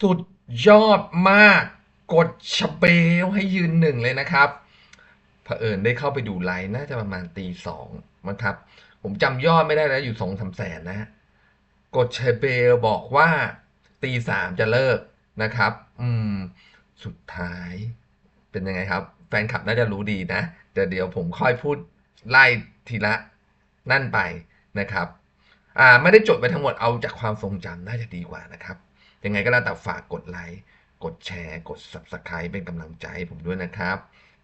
สุดยอดมาก กดชเบลให้ยืนหนึ่งเลยนะครับเผอิญได้เข้าไปดูไลน์น่าจะประมาณตีสองมั้งครับ ผมจำยอดไม่ได้แล้วอยู่สองสามแสนนะ กดเชเบลบอกว่าตีสามจะเลิกนะครับ อืม สุดท้าย เป็นยังไงครับ แฟนคลับน่าจะรู้ดีนะแต่เดี๋ยวผมค่อยพูดไล่ทีละนั่นไปนะครับ อ่า ไม่ได้จดไปทั้งหมดเอาจากความทรงจำน่าจะดีกว่านะครับ ยังไงก็แล้วแต่ฝากกดไลค์กดแชร์กด Subscribe เป็นกำลังใจให้ผมด้วยนะครับ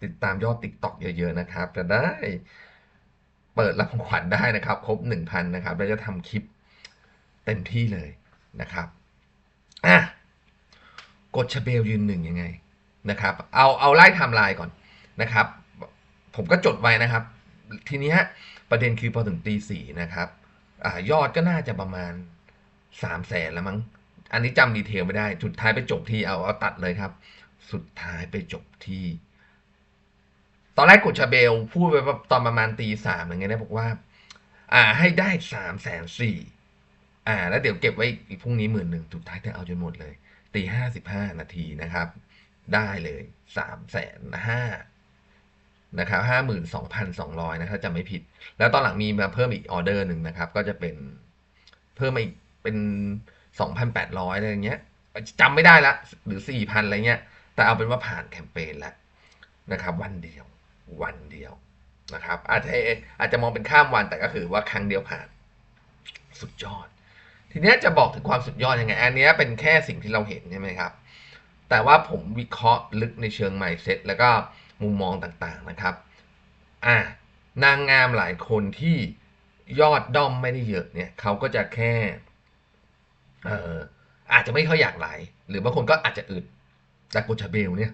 ติดตามยอด TikTok เยอะ ๆ นะครับ จะได้เปิดรับของขวัญได้นะครับ ครบ 1,000 นะครับแล้วจะทำคลิปเต็มที่เลยนะครับอะกดชเบลยืนหนึ่งยังไงนะครับ เอาเอาไล่ไทม์ไลน์ก่อนนะครับ ผมก็จดไว้นะครับ ทีนี้ประเด็นคือพอถึงตีสี่นะครับอยอดก็น่าจะประมาณสามแสนแล้วมั้ง อันนี้จำดีเทลไม่ได้ สุดท้ายไปจบที่เอาเอาตัดเลยครับ สุดท้ายไปจบที่ ตอนแรกกดชาเบล พูดไปตอนประมาณตีสามอะไรเงี้ยนะบอกว่า อ่า ให้ได้สามแสนสี่อ่า แล้วเดี๋ยวเก็บไว้อีกพรุ่งนี้หมื่นหนึ่งสุดท้ายเธอเอาจนหมดเลยตีห้าสิบห้านาทีนะครับ ได้เลยสามแสนห้านะครับห้าหมื่นสองพันสองร้อยนะถ้าจำไม่ผิด แล้วตอนหลังมีมาเพิ่มอีกออเดอร์หนึ่งนะครับ ก็จะเป็นเพิ่มมาอีกเป็น สองพันแปดร้อยอะไรเงี้ยจำไม่ได้ละหรือสี่พันอะไรเงี้ย แต่เอาเป็นว่าผ่านแคมเปญแล้วนะครับ วันเดียววันเดียวนะครับ อาจจะอาจจะมองเป็นข้ามวันแต่ก็คือว่าครั้งเดียวผ่าน สุดยอด ทีนี้จะบอกถึงความสุดยอดยังไง อันนี้เป็นแค่สิ่งที่เราเห็นใช่ไหมครับ แต่ว่าผมวิเคราะห์ลึกในเชิง mindset แล้วก็มุมมองต่างๆนะครับอ่านางงามหลายคนที่ยอดด้อมไม่ได้เยอะเนี่ยเขาก็จะแค่ เอออาจจะไม่ค่อยอยากไหล หรือบางคนก็อาจจะอึดแต่โกชาเบลเนี่ย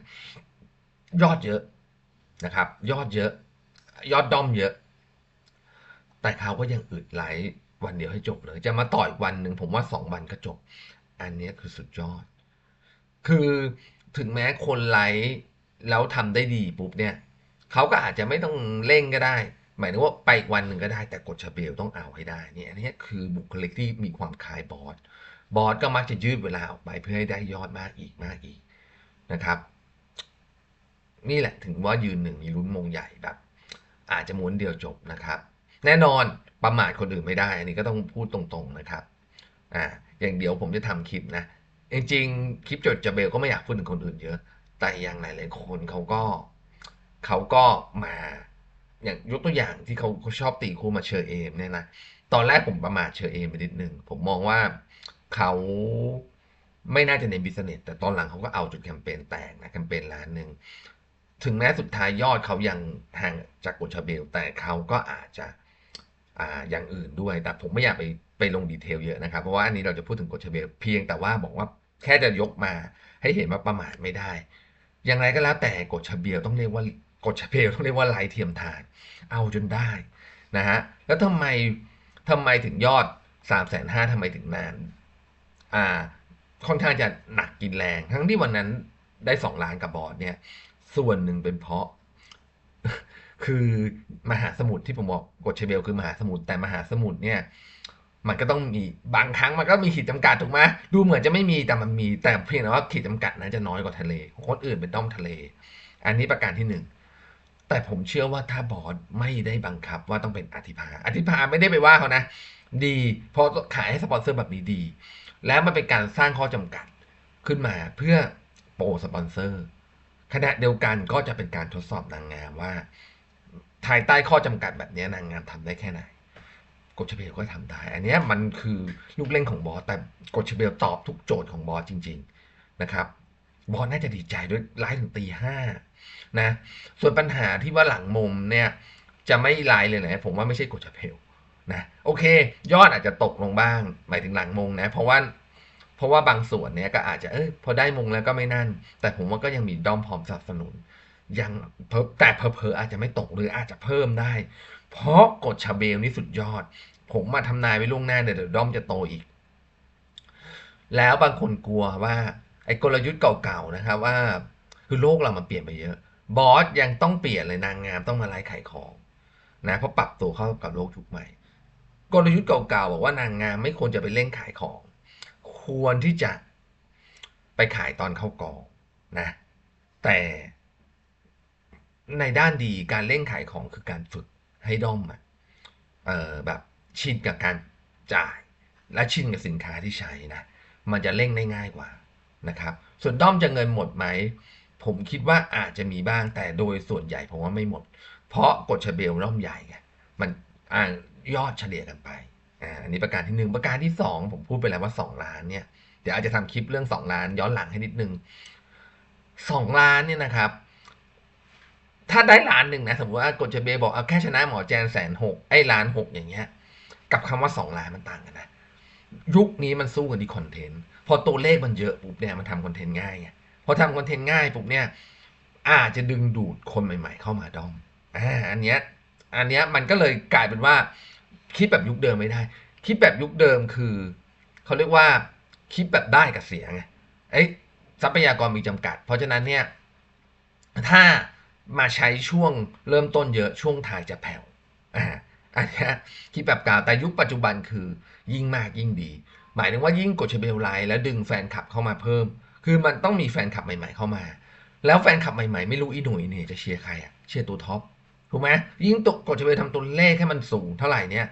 ยอดเยอะนะครับ ยอดเยอะ ยอดด้อมเยอะ แต่เขาก็ยังอึดไหลวันเดียวให้จบเลย จะมาต่อยวันหนึ่งผมว่าสองวันก็จบ อันนี้คือสุดยอด คือถึงแม้คนไลฟ์แล้วทำได้ดีปุ๊บเนี่ยเขาก็อาจจะไม่ต้องเร่งก็ได้ หมายถึงว่าไปวันหนึ่งก็ได้แต่กดชาเบลต้องเอาให้ได้เนี่ยอันนี้คือบุคลิกที่มีความคล้ายบอส บอสก็มักจะยืดเวลาออกไปเพื่อให้ได้ยอดมากอีกมากอีกนะครับ นี่แหละถึงว่ายืนหนึ่งมีลุ้นมงใหญ่แบบ อาจจะม้วนเดียวจบนะครับ แน่นอนประมาทคนอื่นไม่ได้ อันนี้ก็ต้องพูดตรงๆนะครับอ่าอย่างเดี๋ยวผมจะทำคลิปนะจริงๆคลิปจดจะเบลก็ไม่อยากพูดถึงคนอื่นเยอะ แต่อย่างหลายๆคนเขาก็เขาก็มาอย่างยกตัวอย่างที่เขาเขาชอบตีคู่มาเชอร์เอมเนี่ยนะตอนแรกผมประมาทเชอร์เอมไปนิดนึงผมมองว่า เขาไม่น่าจะในบิสเนสแต่ตอนหลังเขาก็เอาจุดแคมเปญแตกนะแคมเปญล้านหนึ่งถึงแม้สุดท้ายยอดเขายังห่างจากกดชาเบล แต่เขาก็อาจจะอ่าอย่างอื่นด้วย แต่ผมไม่อยากไปไปลงดีเทลเยอะนะครับ เพราะว่าอันนี้เราจะพูดถึงกฎเฉเบล เพียงแต่ว่าบอกว่าแค่จะยกมาให้เห็นว่าประมาทไม่ได้ อย่างไรก็แล้วแต่กฎเฉเบลต้องเรียกว่ากฎเฉเบลต้องเรียกว่าไลท์เทียมทาน เอาจนได้นะฮะ แล้วทำไมทำไมถึงยอดสามแสนห้าทำไมถึงนาน อ่าค่อนข้างจะหนักกินแรง ทั้งที่วันนั้นได้สองล้านกับบอร์ดเนี่ย ส่วนหนึ่งเป็นเพราะ คือมหาสมุทรที่ผมบอกกฎเชเบลคือมหาสมุทรแต่มหาสมุทรเนี่ย มันก็ต้องมีบางครั้งมันก็มีขีดจำกัดถูกไหมดูเหมือนจะไม่มีแต่มันมี แต่เพียงแต่ว่าขีดจำกัดนั้นจะน้อยกว่าทะเลคนอื่นเป็นด้อมทะเล อันนี้ประการที่หนึ่งแต่ผมเชื่อว่าถ้าบอสไม่ได้บังคับว่าต้องเป็นอธิภาอธิภาไม่ได้ไปว่าเขานะ ดีพราะขายให้สปอนเซอร์แบบนี้ดี แล้วมันเป็นการสร้างข้อจำกัดขึ้นมาเพื่อโปรสปอนเซอร์ขณะเดียวกันก็จะเป็นการทดสอบนางงามว่าภายใต้ข้อจำกัดแบบนี้นางงามทำได้แค่ไหนกฎชเบลก็ทำได้ อันนี้มันคือลูกเล่นของบอสแต่กฎชเบลตอบทุกโจทย์ของบอสจริง ๆนะครับ บอสน่าจะดีใจด้วยไลฟ์ถึงตีห้านะส่วนปัญหาที่ว่าหลังมุมเนี่ยจะไม่ไลฟ์เลยนะผมว่าไม่ใช่กฎชเบล นะโอเค ยอดอาจจะตกลงบ้าง หมายถึงหลังมงนะ เพราะว่าเพราะว่าบางส่วนเนี้ยก็อาจจะเออพอได้มงแล้วก็ไม่นั่น แต่ผมว่าก็ยังมีด้อมพร้อมสนับสนุน ยังเพิ่มแต่เพอเพออาจจะไม่ตกหรืออาจจะเพิ่มได้ เพราะกฎชาเบลนี่สุดยอด ผมมาทำนายไว้ล่วงหน้าเนี่ยเดี๋ยวด้อมจะโตอีก แล้วบางคนกลัวว่า ไอ้กลยุทธ์เก่าๆนะครับว่าคือโลกเรามันเปลี่ยนไปเยอะ บอสยังต้องเปลี่ยนเลยนางงามต้องมาไลฟ์ขายของนะเพราะปรับตัวเข้ากับโลกยุคใหม่ กลยุทธ์เก่าๆบอกว่านางงามไม่ควรจะไปเล่นขายของ ควรที่จะไปขายตอนเข้ากองนะแต่ในด้านดีการเร่งขายของคือการฝึกให้ด้อมอะเออแบบชินกับการจ่าย และชินกับสินค้าที่ใช้นะมันจะเร่งได้ง่ายกว่านะครับ ส่วนด้อมจะเงินหมดไหม ผมคิดว่าอาจจะมีบ้างแต่โดยส่วนใหญ่ผมว่าไม่หมด เพราะกฎเฉเบลด้อมใหญ่ไงมันอ่า ยอดเฉลี่ยกันไปอันนี้ประการที่หนึ่งประการที่สองผมพูดไปแล้วว่าสองล้านเนี่ยเดี๋ยวอาจจะทำคลิปเรื่องสองล้านย้อนหลังให้นิดนึงสองล้านเนี่ยนะครับ ถ้าได้ล้านหนึ่งนะสมมติว่ากฎเฉเบบอกเอาแค่ชนะหมอแจนแสนหกไอ้ล้านหกอย่างเงี้ย กับคำว่าสองล้านมันต่างกันนะยุคนี้มันสู้กันที่คอนเทนต์พอตัวเลขมันเยอะปุ๊บเนี่ยมันทำคอนเทนต์ง่ายไงพอทำคอนเทนต์ง่ายปุ๊บเนี่ยอาจจะดึงดูดคนใหม่ ๆ เข้ามาดอมอ่าอันเนี้ย อันเนี้ยมันก็เลยกลายเป็นว่า คิดแบบยุคเดิมไม่ได้ คิดแบบยุคเดิมคือเขาเรียกว่าคิดแบบได้กับเสียไงไอ้ทรัพยากรมีจำกัด เพราะฉะนั้นเนี่ยถ้ามาใช้ช่วงเริ่มต้นเยอะช่วงท้ายจะแผ่วอ่าอันนี้คิดแบบกาวแต่ยุคปัจจุบันคือยิ่งมากยิ่งดี หมายถึงว่ายิ่งกดเชเบลไลน์แล้วดึงแฟนคลับเข้ามาเพิ่ม คือมันต้องมีแฟนคลับใหม่ ๆเข้ามา แล้วแฟนคลับใหม่ๆ ไม่รู้อีหนุ่ยเนี่ยจะเชียร์ใครอะเชียร์ตัวท็อป ถูกไหมยิ่งตกกดเชเบลทำตัวเลขให้มันสูงเท่าไหร่เนี่ย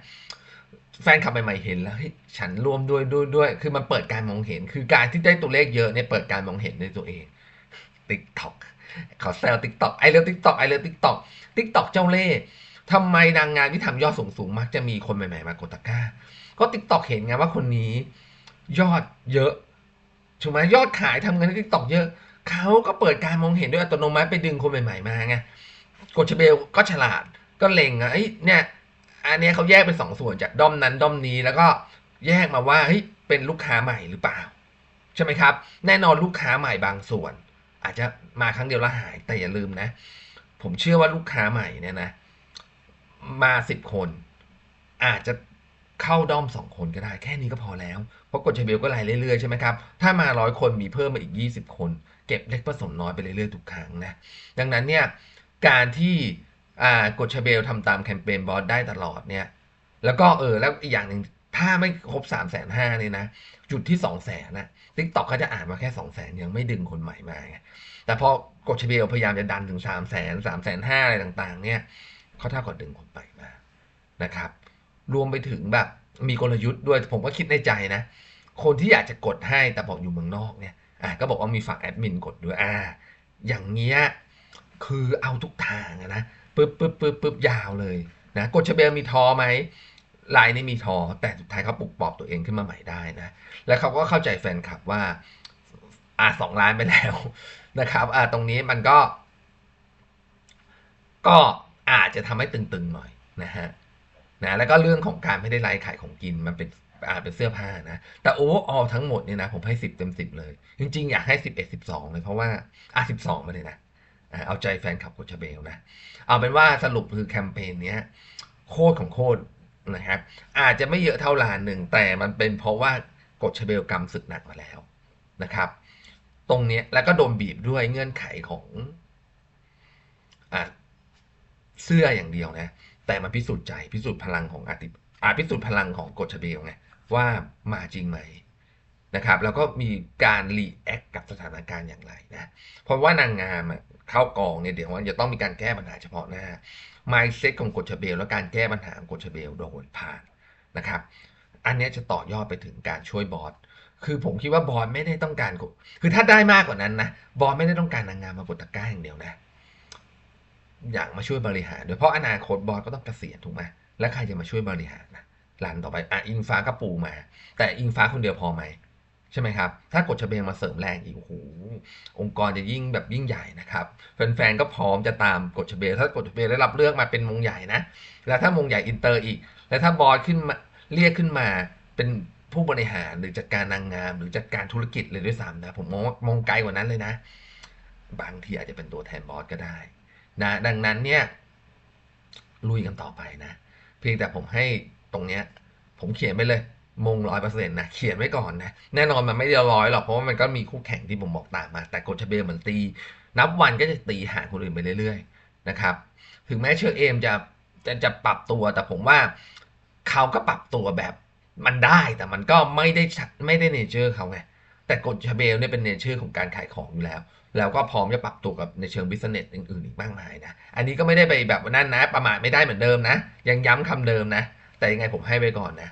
แฟนคลับใหม่ๆเห็นแล้วฉันรวมด้วยด้วยด้วย คือมันเปิดการมองเห็น คือการที่ได้ตัวเลขเยอะเนี่ยเปิดการมองเห็นในตัวเองติ๊กต็อกขอแซวติ๊กต็อกไอเลิฟติ๊กต็อกไอเลิฟติ๊กต็อกติ๊กต็อกเจ้าเล่ห์ทำไมนางงานที่ทำยอดสูงสูงมักจะมีคนใหม่ๆมากดตะกร้า ก็ติ๊กต็อกเห็นไงว่าคนนี้ ยอดเยอะถูกไหมยอดขายทำเงินในติ๊กต็อกเยอะเขาก็เปิดการมองเห็นด้วยอัตโนมัติไปดึงคนใหม่ๆมาไง กเชเบลก็ฉลาดก็เล็งอะเอ้ยเนี่ยอันนี้เขาแยกเป็นสองส่วนจากด้อมนั้นด้อมนี้แล้วก็แยกมาว่าเฮ้ยเป็นลูกค้าใหม่หรือเปล่า ใช่ไหมครับ แน่นอนลูกค้าใหม่บางส่วน อาจจะมาครั้งเดียวแล้วหายแต่อย่าลืมนะ ผมเชื่อว่าลูกค้าใหม่เนี่ยนะ มาสิบคน อาจจะเข้าด้อมสองคนก็ได้ แค่นี้ก็พอแล้ว เพราะกดเชเบลก็ไล่เรื่อยๆใช่ไหมครับ ถ้ามาร้อยคนมีเพิ่มมาอีกยี่สิบคน เก็บเล็กผสมน้อยไปเรื่อยๆทุกครั้งนะดังนั้นเนี่ย การที่อ่ากดเชเบลทำตามแคมเปญบอสได้ตลอดเนี่ย แล้วก็เออแล้วอีกอย่างหนึ่งถ้าไม่ครบสามแสนห้าเนี่ยนะ จุดที่สองแสนนะทิกตอกเขาจะอ่านมาแค่สองแสนยังไม่ดึงคนใหม่มาไงแต่พอกดเชเบลพยายามจะดันถึงสามแสนสามแสนห้าอะไรต่าง ๆ เนี่ยเขาเท่ากับดึงคนใหม่มานะครับ รวมไปถึงแบบมีกลยุทธ์ด้วยผมก็คิดในใจนะ คนที่อยากจะกดให้แต่บอกอยู่เมืองนอกเนี่ยอะก็บอกว่ามีฝากแอดมินกดด้วยอ่าอย่างเงี้ย คือเอาทุกทางนะปึ๊บปึ๊บปึ๊บปึ๊บยาวเลยนะกดชเบลมีทอไหมลน์นี่มีทอ แต่สุดท้ายเขาปลุกปอบตัวเองขึ้นมาใหม่ได้นะ แล้วเขาก็เข้าใจแฟนคลับว่าอ่าสองล้านไปแล้วนะครับอ่าตรงนี้มันก็ ก็อาจจะทำให้ตึงๆหน่อยนะฮะนะแล้วก็เรื่องของการไม่ได้ไลฟ์ขายของกินมันเป็นอ่าเป็นเสื้อผ้านะ แต่โอเวอร์ออทั้งหมดเนี่ยนะ ผมให้สิบเต็มสิบเลย จริงๆ อยากให้สิบเอ็ดสิบสองเลยเพราะว่าอะสิบสองมาเลยนะ เอาใจแฟนคลับโคชเบลนะ เอาเป็นว่าสรุปคือแคมเปญเนี้ยโคตรของโคตรนะครับ อาจจะไม่เยอะเท่าล้านหนึ่ง แต่มันเป็นเพราะว่ากดเชเบลกรรมศึกหนักมาแล้วนะครับ ตรงนี้แล้วก็โดนบีบด้วยเงื่อนไขของอเสื้ออย่างเดียวนะ แต่มันพิสูจน์ใจพิสูจน์พลังของอาติอาพิสูจน์พลังของกฎเชเบลไงว่ามาจริงไหม นะครับแล้วก็มีการรีแอคกับสถานการณ์อย่างไรนะเพราะว่านางงามเข้ากองเนี่ยเดี๋ยวมันจะต้องมีการแก้ปัญหาเฉพาะหน้า mindset ของกฎเชเบล และการแก้ปัญหาของกฎเชเบลโดนผ่านนะครับ อันนี้จะต่อยอดไปถึงการช่วยบอสคือผมคิดว่าบอสไม่ได้ต้องการกคือถ้าได้มากกว่านั้นนะบอสไม่ได้ต้องการนางงามมากดตะก้าอย่างเดียวนะ อยากมาช่วยบริหารด้วยเพราะอนาคตบอสก็ต้องเกษียณถูกไหมแล้วใครจะมาช่วยบริหารนะรันต่อไปอะอิงฟ้าก็ปูมา แต่อิงฟ้าคนเดียวพอไหม ช่ไหมครับ ถ้ากดเชเบงมาเสริมแรงอีก โอ้โห องค์กรจะยิ่งแบบยิ่งใหญ่นะครับ แฟนๆ ก็พร้อมจะตามกดเชเบลถ้ากดเชเบลได้รับเลือกมาเป็นมงใหญ่นะ แล้วถ้ามงใหญ่อินเตอร์อีก แล้วถ้าบอสขึ้นมาเรียกขึ้นมาเป็นผู้บริหารหรือจัดการนางงาม หรือจัดการธุรกิจเลยด้วยซ้ำนะ ผมมองว่ามองไกลกว่านั้นเลยนะ บางทีอาจจะเป็นตัวแทนบอสก็ได้นะ ดังนั้นเนี่ย ลุยกันต่อไปนะ เพียงแต่ผมให้ตรงเนี้ย ผมเขียนไปเลย มงร้อยเปอร์เซ็นต์นะเขียนไว้ก่อนนะแน่นอนมันไม่ได้ร้อยหรอกเพราะว่ามันก็มีคู่แข่งที่ผมบอกตามมา แต่กดเชเบลเหมือนตี นับวันก็จะตีห่างคนอื่นไปเรื่อยๆนะครับถึงแม้เชอร์เอมจะจะจะปรับตัว แต่ผมว่าเขาก็ปรับตัวแบบมันได้แต่มันก็ไม่ได้ไม่ได้เนเจอร์เขาไงแต่กฎชเบลเนี่ยเป็นเนเจอร์ของการขายของอยู่แล้ว แล้วก็พร้อมจะปรับตัวกับในเชิงบิสเนสอื่นๆอีกมากมายนะ อันนี้ก็ไม่ได้ไปแบบนั่นนะ ประมาทไม่ได้เหมือนเดิมนะ ยังย้ำคำเดิมนะ แต่ยังไงผมให้ไว้ก่อนนะ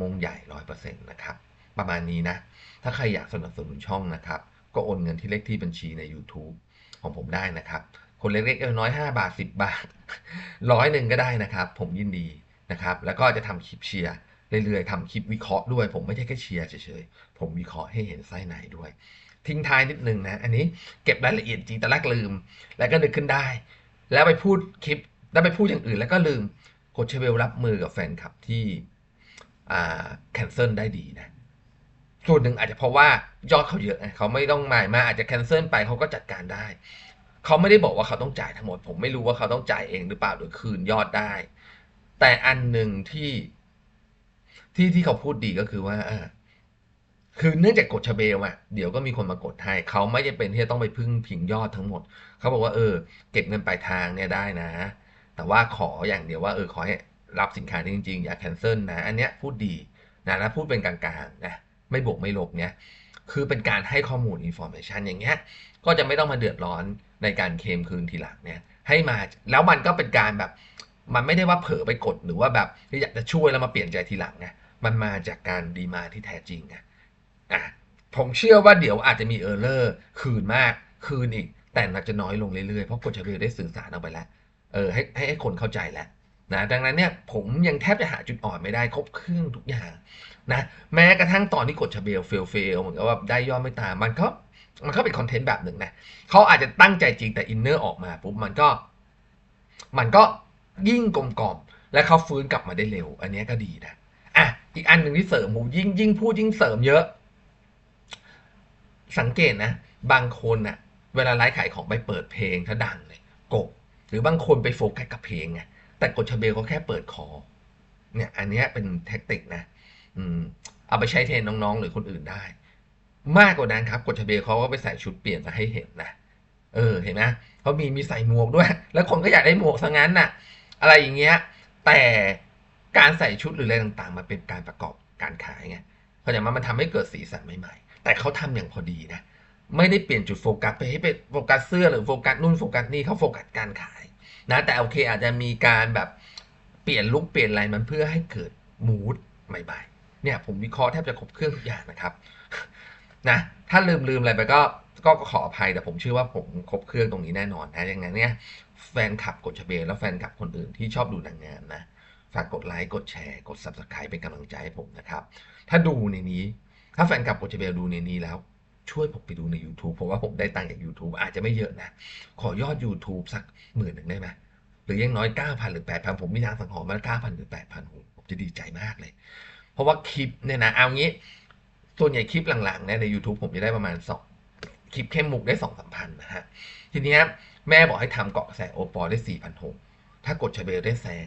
มงใหญ่ร้อยเปอร์เซ็นต์นะครับ ประมาณนี้นะ ถ้าใครอยากสนับสนุนช่องนะครับ ก็โอนเงินที่เลขที่บัญชีใน YouTube ของผมได้นะครับ คนเล็กๆน้อยๆ5บาท10บาทร้อยหนึ่งก็ได้นะครับ ผมยินดีนะครับ แล้วก็จะทำคลิปเชียร์เรื่อยๆทำคลิปวิเคราะห์ด้วย ผมไม่ใช่แค่เชียร์เฉยๆ ผมวิเคราะห์ให้เห็นไส้ในด้วย ทิ้งท้ายนิดนึงนะ อันนี้เก็บรายละเอียดจริงแต่แรกลืม แล้วก็นึกขึ้นได้ แล้วไปพูดคลิป แล้วไปพูดอย่างอื่นแล้วก็ลืมโคเชเวลรับมือกับแฟนคลับที่ แคนเซิลได้ดีนะส่วนหนึ่งอาจจะเพราะว่ายอดเขาเยอะเขาไม่ต้องหมายมาอาจจะแคนเซิลไปเขาก็จัดการได้ เขาไม่ได้บอกว่าเขาต้องจ่ายทั้งหมด ผมไม่รู้ว่าเขาต้องจ่ายเองหรือเปล่าหรือคืนยอดได้ แต่อันหนึ่งที่ที่ที่เขาพูดดีก็คือว่าคือเนื่องจากกดชเบลอะเดี๋ยวก็มีคนมากดให้ เขาไม่จำเป็นที่จะต้องไปพึ่งพิงยอดทั้งหมด เขาบอกว่าเออ เก็บเงินปลายทางเนี่ยได้นะ แต่ว่าขออย่างเดียวว่าเออขอให้ รับสินค้าจริงๆ อย่าแคนเซิลนะ อันเนี้ยพูดดีนะแล้วพูดเป็นกลางๆนะไม่บวกไม่ลบเนี่ยคือเป็นการให้ข้อมูลอินโฟมชันอย่างเงี้ยก็จะไม่ต้องมาเดือดร้อนในการเคลมคืนทีหลังเนี่ยให้มาแล้วมันก็เป็นการแบบมันไม่ได้ว่าเผลอไปกดหรือว่าแบบอยากจะช่วยแล้วมาเปลี่ยนใจทีหลังไงมันมาจากการดีมาที่แท้จริงไงอะผมเชื่อว่าเดี๋ยวอาจจะมีเออร์เลอร์คืนมากคืนอีก แต่มันจะน้อยลงเรื่อยๆ เพราะกฎชเบลได้สื่อสารออกไปแล้ว เออให้ให้คนเข้าใจแล้ว นะดังนั้นเนี่ยผมยังแทบจะหาจุดอ่อนไม่ได้ครบเครื่องทุกอย่างนะแม้กระทั่งตอนที่กดชเบลเฟลเฟลเหมือนกับว่าได้ยอดไม่ตามมันก็มันก็เป็นคอนเทนต์แบบหนึ่งนะเขาอาจจะตั้งใจจริงแต่อินเนอร์ออกมาปุ๊บมันก็ มันก็ยิ่งกลมกล่อมและเขาฟื้นกลับมาได้เร็ว อันนี้ก็ดีนะอะอีกอันหนึ่งที่เสริมผมยิ่งยิ่งพูดยิ่งเสริมเยอะ สังเกตนะ บางคนน่ะเวลาไลฟ์ขายของไปเปิดเพลงถ้าดังเลยกบ หรือบางคนไปโฟกัสกับเพลงไง แต่กดชาเบลก็แค่เปิดคอ เนี่ย อันนี้เป็นแท็กติกนะอืมเอาไปใช้เทรนน้องๆ หรือคนอื่นได้ มากกว่านั้นครับกดชาเบลเขาก็ไปใส่ชุดเปลี่ยนมาให้เห็นนะเออเห็นไหมเขามีมีใส่หมวกด้วย แล้วคนก็อยากได้หมวกซะงั้นน่ะ อะไรอย่างเงี้ย แต่การใส่ชุดหรืออะไรต่างๆมันเป็นการประกอบการขายไงเพราะอย่างมันทำให้เกิดสีสันใหม่ๆ แต่เขาทำอย่างพอดีนะ ไม่ได้เปลี่ยนจุดโฟกัสไปให้เป็นโฟกัสเสื้อหรือโฟกัสนู่นโฟกัสนี่เขาโฟกัสการขาย นะแต่โอเคอาจจะมีการแบบเปลี่ยนลุคเปลี่ยนอะไรมันเพื่อให้เกิดมูดใหม่ๆเนี่ยผมวิเคราะห์แทบจะครบเครื่องทุกอย่างนะครับนะถ้าลืมลืมอะไรไปก็ก็ขออภัยแต่ผมเชื่อว่าผมครบเครื่องตรงนี้แน่นอนนะอย่างนั้นเนี่ยแฟนคลับกดชเบลแล้วแฟนคลับคนอื่นที่ชอบดูนางงามนะฝากกดไลค์กดแชร์กด subscribe เป็นกำลังใจให้ผมนะครับ ถ้าดูในนี้ ถ้าแฟนคลับกดชเบลดูในนี้แล้ว ช่วยผมไปดูใน YouTube เพราะว่าผมได้ตังค์จาก YouTube อาจจะไม่เยอะนะ ขอยอด YouTube สักหมื่นหนึ่งได้ไหมหรือยังน้อย 9,000 หรือ 8,000 ผมมีทางสังหรณ์มา9,000 หรือ 8,000 ผมผมจะดีใจมากเลย เพราะว่าคลิปเนี่ยนะ เอางี้ ส่วนใหญ่คลิปหลังๆเนี่ยใน YouTube ผมจะได้ประมาณสองคลิปเข้มมุกได้สองสามพันนะฮะ ทีนี้แม่บอกให้ทำเกาะแสโอปอได้สี่พันหกถ้ากดชเบลได้แซง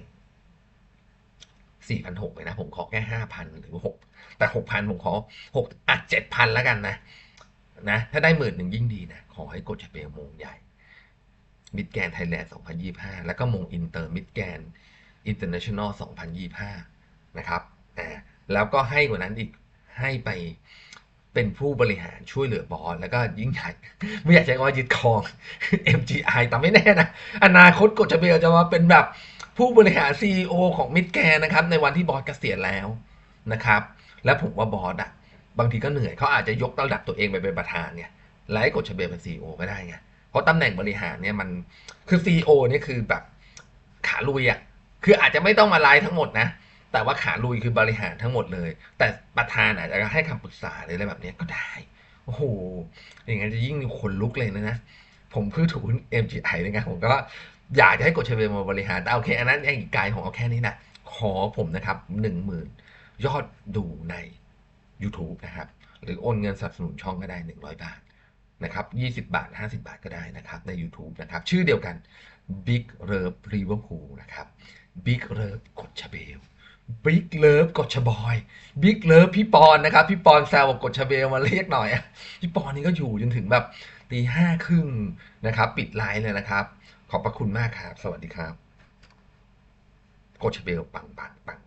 สี่พันหกเลยนะ ผมขอแค่ห้าพันหรือหกแต่หกพันผมขอหกอะเจ็ดพันแล้วกันนะ นะ ถ้าได้หมื่นหนึ่งยิ่งดีนะ ขอให้กดชาเบลมงใหญ่มิดแกนไทยแลนด์2025 แล้วก็มงอินเตอร์มิดแกนอินเตอร์เนชั่นแนล2025 นะครับอ่าแล้วก็ให้กว่านั้นอีกให้ไปเป็นผู้บริหารช่วยเหลือบอสแล้วก็ยิ่งใหญ่ไม่อยากใช้คำว่ายึดครอง MGI แต่ไม่แน่นะ อนาคตกดชเบลจะมาเป็นแบบผู้บริหาร CEO ของมิดแกนนะครับ ในวันที่บอสเกษียณแล้วนะครับ และผมว่าบอสอะ บางทีก็เหนื่อยเขาอาจจะยกระดับตัวเองไปเป็นประธานเนี่ยไล่กดชเบลเป็น CEO ก็ได้ไงเพราะตำแหน่งบริหารเนี่ยมันคือซีอเนี่ยคือแบบขาลุยอะ่ะคืออาจจะไม่ต้องมาไลฟ์ทั้งหมดนะ แต่ว่าขาลุยคือบริหารทั้งหมดเลย แต่ประธานอาจจะให้คำปรึกษาหรืออะไรแบบนี้ก็ได้โอ้โหอย่างนั้นจะยิ่งคนลุกเลยนะนะผมเพื่อถูน MGI นะครับผมก็อยากจะให้กดเชเวลมาบริหารแต่โอเคอันนั้นยังอีกไกลของเอาแค่นี้นะขอผมนะครับหนึ่งหมื่นยอดดูใน YouTube นะครับ หรือโอนเงินสนับสนุนช่องก็ได้หนึ่งร้อยบาทนะครับ20 บาท 50 บาทก็ได้นะครับใน YouTube นะครับ ชื่อเดียวกัน Big Love Liverpool นะครับ Big Love กดชเบล Big Love กดชบอย Big Love พี่ปอนนะครับ พี่ปอนแซวบอกกดชเบลมาเรียกหน่อยอะพี่ปอนนี่ก็อยู่จนถึงแบบตีห้าครึ่งนะครับ ปิดไลน์เลยนะครับ ขอบพระคุณมากครับ สวัสดีครับ กดชเบลปังปังปัง